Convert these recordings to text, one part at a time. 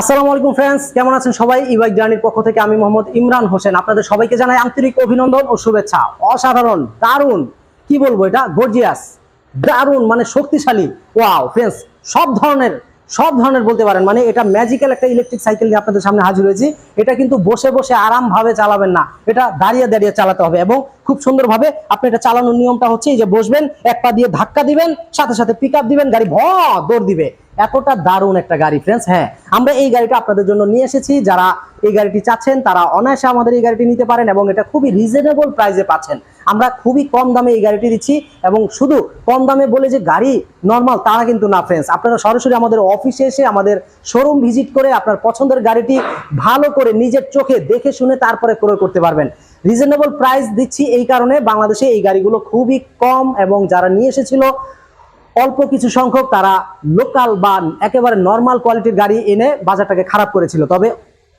আসসালামু আলাইকুম ফ্রেন্ডস কেমন আছেন সবাই? ইবাইক বাইক জার্নির পক্ষ থেকে আমি মোহাম্মদ ইমরান হোসেন। আপনাদের সবাইকে জানাই আন্তরিক অভিনন্দন ও শুভেচ্ছা। অসাধারণ, দারুণ, কি বলব এটা? গর্জিয়াস দারুণ মানে শক্তিশালী। ওয়াও ফ্রেন্ডস সব ধরনের সব ধরনের বলতে পারেন। মানে এটা ম্যাজিক্যাল একটা ইলেকট্রিক সাইকেল নিয়ে আপনাদের সামনে হাজির হয়েছি। এটা কিন্তু বসে বসে আরামভাবে চালাবেন না। এটা দাঁড়িয়ে দাঁড়িয়ে চালাতে হবে এবং খুব সুন্দরভাবে আপনি এটা চালানোর নিয়মটা হচ্ছে যে বসবেন, এক পা দিয়ে ধাক্কা দিবেন, সাথে সাথে পিক দিবেন, গাড়ি ভ দৌড় দিবে। এতটা দারুণ একটা গাড়ি ফ্রেন্ডস হ্যাঁ। আমরা এই গাড়িটা আপনাদের জন্য নিয়ে এসেছি। যারা এই গাড়িটি চাচ্ছেন, তারা অনায়াসে আমাদের এই গাড়িটি নিতে পারেন এবং এটা খুবই রিজনেবল প্রাইসে পাচ্ছেন। আমরা খুবই কম দামে এই গাড়িটি দিচ্ছি এবং শুধু কম দামে বলে যে গাড়ি নর্মাল তারা কিন্তু না ফ্রেন্ডস আপনারা সরাসরি আমাদের অফিসে এসে আমাদের শোরুম ভিজিট করে আপনার পছন্দের গাড়িটি ভালো করে নিজের চোখে দেখে শুনে তারপরে ক্রয় করতে পারবেন। রিজনেবল প্রাইস দিচ্ছি এই কারণে বাংলাদেশে এই গাড়িগুলো খুবই কম এবং যারা নিয়ে এসেছিল, অল্প কিছু সংখ্যক তারা লোকাল বা একেবারে নর্মাল কোয়ালিটির গাড়ি এনে বাজারটাকে খারাপ করেছিল। তবে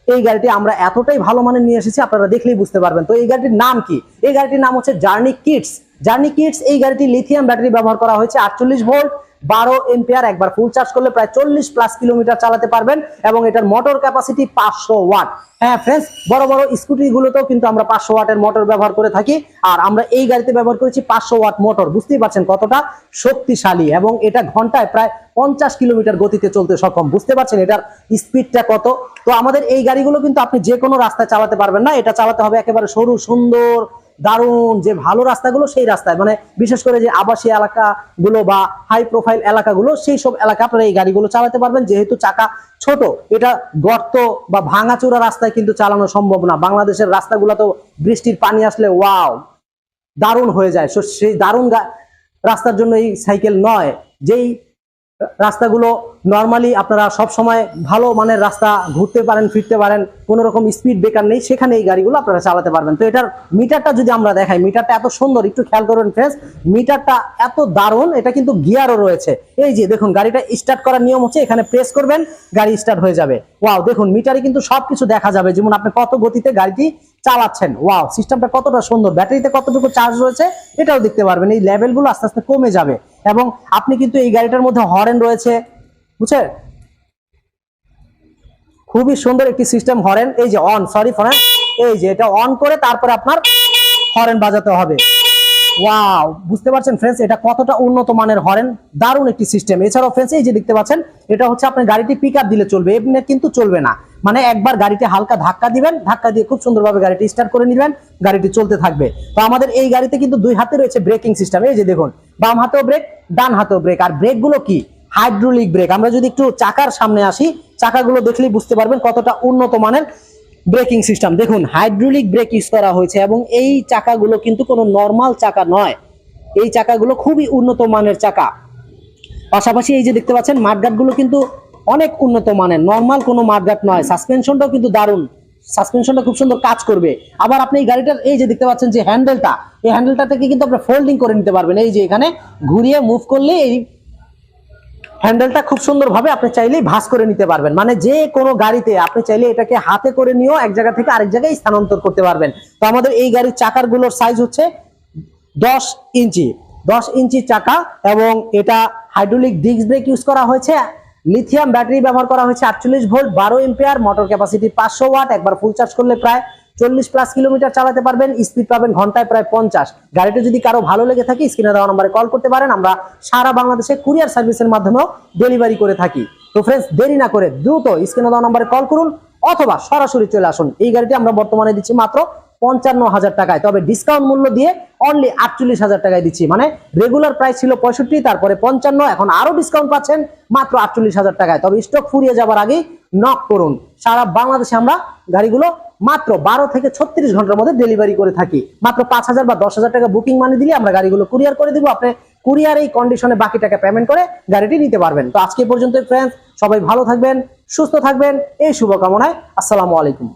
এই গাড়িটি আমরা এতটাই ভালো মানে নিয়ে এসেছি, আপনারা দেখলেই বুঝতে পারবেন। তো এই গাড়িটির নাম কি? এই গাড়িটির নাম হচ্ছে জার্নি কিটস জার্নি কিটস এই গাড়িটি লিথিয়াম ব্যাটারি ব্যবহার করা হয়েছে, আটচল্লিশ ভোল্ট বারো এম্পিয়ার একবার ফুল চার্জ করলে প্রায় চল্লিশ প্লাস কিলোমিটার চালাতে পারবেন এবং এটার মোটর ক্যাপাসিটি পাঁচশো ওয়াট হ্যাঁ ফ্রেন্ডস বড় বড় স্কুটি গুলোতেও কিন্তু আমরা পাঁচশো ওয়াটের মোটর ব্যবহার করে থাকি। আর আমরা এই গাড়িতে ব্যবহার করেছি পাঁচশো ওয়াট মোটর বুঝতেই পারছেন কতটা শক্তিশালী এবং এটা ঘন্টায় প্রায় পঞ্চাশ কিলোমিটার গতিতে চলতে সক্ষম। বুঝতে পারছেন এটার স্পিডটা কত? তো আমাদের এই গাড়িগুলো কিন্তু আপনি যে কোনো রাস্তায় চালাতে পারবেন না। এটা চালাতে হবে একেবারে সরু, সুন্দর দারুণ যে ভালো রাস্তাগুলো সেই রাস্তায়। মানে বিশেষ করে যে আবাসী এলাকাগুলো বা হাই প্রোফাইল এলাকাগুলো সেই সব এলাকা আপনারা এই গাড়িগুলো চালাতে পারবেন। যেহেতু চাকা ছোট এটা গর্ত বা ভাঙাচোরা রাস্তায় কিন্তু চালানো সম্ভব না। বাংলাদেশের রাস্তাগুলো তো বৃষ্টির পানি আসলে ওয়াও দারুণ হয়ে যায়। So, সেই দারুণ রাস্তার জন্য এই সাইকেল নয়। যেই রাস্তাগুলো নর্মালি আপনারা সব সময় ভালো মানের রাস্তা ঘুরতে পারেন, ফিরতে পারেন, কোনো রকম স্পিড ব্রেকার নেই সেখানে এই গাড়িগুলো আপনারা চালাতে পারবেন। তো এটার মিটারটা যদি আমরা দেখাই মিটারটা এত সুন্দর, একটু খেয়াল করবেন ফ্রেন্ডস মিটারটা এত দারুণ, এটা কিন্তু গিয়ারও রয়েছে। এই যে দেখুন, গাড়িটা স্টার্ট করার নিয়ম হচ্ছে এখানে প্রেস করবেন, গাড়ি স্টার্ট হয়ে যাবে। ওয়াও দেখুন মিটারে কিন্তু সবকিছু দেখা যাবে, যেমন আপনি কত গতিতে গাড়িটি চালাচ্ছেন। ওয়াও সিস্টেমটা কতটা সুন্দর, ব্যাটারিতে কতটুকু চার্জ রয়েছে, এটাও দেখতে পারবেন। এই লেভেলগুলো আস্তে আস্তে কমে যাবে। এবং আপনি কিন্তু এই গাড়িটার মধ্যে হরেন রয়েছে, বুঝছেন? খুবই সুন্দর একটি সিস্টেম হরেন, এই যে অন সরি ফরেন এই যে এটা অন করে তারপরে আপনার হরেন বাজাতে হবে। ওয়াও বুঝতে পারছেন ফ্রেন্ডস এটা কতটা উন্নত মানের হরেন, দারুণ একটি সিস্টেম এছাড়াও ফ্রেন্ডস এই যে দেখতে পাচ্ছেন, এটা হচ্ছে আপনার গাড়িটি পিক দিলে চলবে, এমনি কিন্তু চলবে না। মানে একবার গাড়িতে হালকা ধাক্কা দিবেন, ধাক্কা দিয়ে খুব সুন্দরভাবে গাড়িটি স্টার্ট করে নিবেন, গাড়িটি চলতে থাকবে। তো আমাদের এই গাড়িতে কিন্তু দুই হাতে রয়েছে ব্রেকিং সিস্টেম এই যে দেখুন, বাম হাতেও ব্রেক ডান হাতেও ব্রেক আর ব্রেকগুলো কি? হাইড্রোলিক ব্রেক আমরা যদি একটু চাকার সামনে আসি, চাকাগুলো দেখলেই বুঝতে পারবেন কতটা উন্নত মানের ব্রেকিং সিস্টেম দেখুন হাইড্রোলিক ব্রেক ইউজ করা হয়েছে এবং এই চাকাগুলো কিন্তু কোনো নর্মাল চাকা নয়। এই চাকাগুলো খুবই উন্নত মানের চাকা। পাশাপাশি এই যে দেখতে পাচ্ছেন মাঠগাটগুলো কিন্তু অনেক উন্নত মানের নর্মাল কোনো মাঠগাট নয়। সাসপেনশনটাও কিন্তু দারুণ। সাসপেনশনটা খুব সুন্দর কাজ করবে। আবার আপনি এই গাড়িটার এই যে দেখতে পাচ্ছেন যে হ্যান্ডেলটা এই হ্যান্ডেলটা থেকে কিন্তু আপনি ফোল্ডিং করে নিতে পারবেন। এই যে এখানে ঘুরিয়ে মুভ করলে এই হ্যান্ডেলটা খুব সুন্দরভাবে আপনি চাইলেই ভাঁজ করে নিতে পারবেন। মানে যে কোনো গাড়িতে আপনি চাইলে এটাকে হাতে করে নিয়েও এক জায়গা থেকে আরেক জায়গায় স্থানান্তর করতে পারবেন। তো আমাদের এই গাড়ির চাকারগুলোর সাইজ হচ্ছে দশ ইঞ্চি। দশ ইঞ্চি চাকা এবং এটা হাইড্রোলিক ডিস্ক ব্রেক ইউজ করা হয়েছে। লিথিয়াম ব্যাটারি ব্যবহার করা হয়েছে আটচল্লিশ ভোল্ট, বারো এম্পিয়ার মোটর ক্যাপাসিটি পাঁচশো ওয়াট একবার ফুল চার্জ করলে প্রায় চল্লিশ প্লাস কিলোমিটার চালাতে পারবেন স্পিড পাবেন ঘন্টায় প্রায় পঞ্চাশ। গাড়িটা যদি কারও ভালো লেগে থাকে স্ক্রিনে দেওয়া নম্বরে কল করতে পারেন, আমরা সারা বাংলাদেশে কুরিয়ার সার্ভিসের মাধ্যমেও ডেলিভারি করে থাকি। তো ফ্রেন্ডস দেরি না করে দ্রুত স্ক্রিনে দেওয়া নম্বরে কল করুন, অথবা সরাসরি চলে আসুন। এই গাড়িটি আমরা বর্তমানে দিচ্ছি মাত্র পঞ্চান্ন হাজার টাকায়। তবে ডিসকাউন্ট মূল্য দিয়ে অনলি আটচল্লিশ হাজার টাকায় দিচ্ছি। মানে রেগুলার প্রাইস ছিল পঁয়ষট্টি, তারপরে পঞ্চান্ন, এখন আরও ডিসকাউন্ট পাচ্ছেন মাত্র আটচল্লিশ হাজার টাকায়। তবে স্টক ফুরিয়ে যাবার আগেই নক করুন। সারা বাংলাদেশে আমরা গাড়িগুলো মাত্র বারো থেকে ছত্রিশ ঘণ্টার মধ্যে ডেলিভারি করে থাকি। মাত্র পাঁচ হাজার বা দশ হাজার টাকা বুকিং মানি দিলে আমরা গাড়িগুলো কুরিয়ার করে দিব। আপনি কুরিয়ার এই কন্ডিশনে বাকি টাকা পেমেন্ট করে গাড়িটি নিতে পারবেন। তো আজকে পর্যন্ত ফ্রেন্ডস সবাই ভালো থাকবেন, সুস্থ থাকবেন। এই শুভকামনায়, আসসালামু আলাইকুম।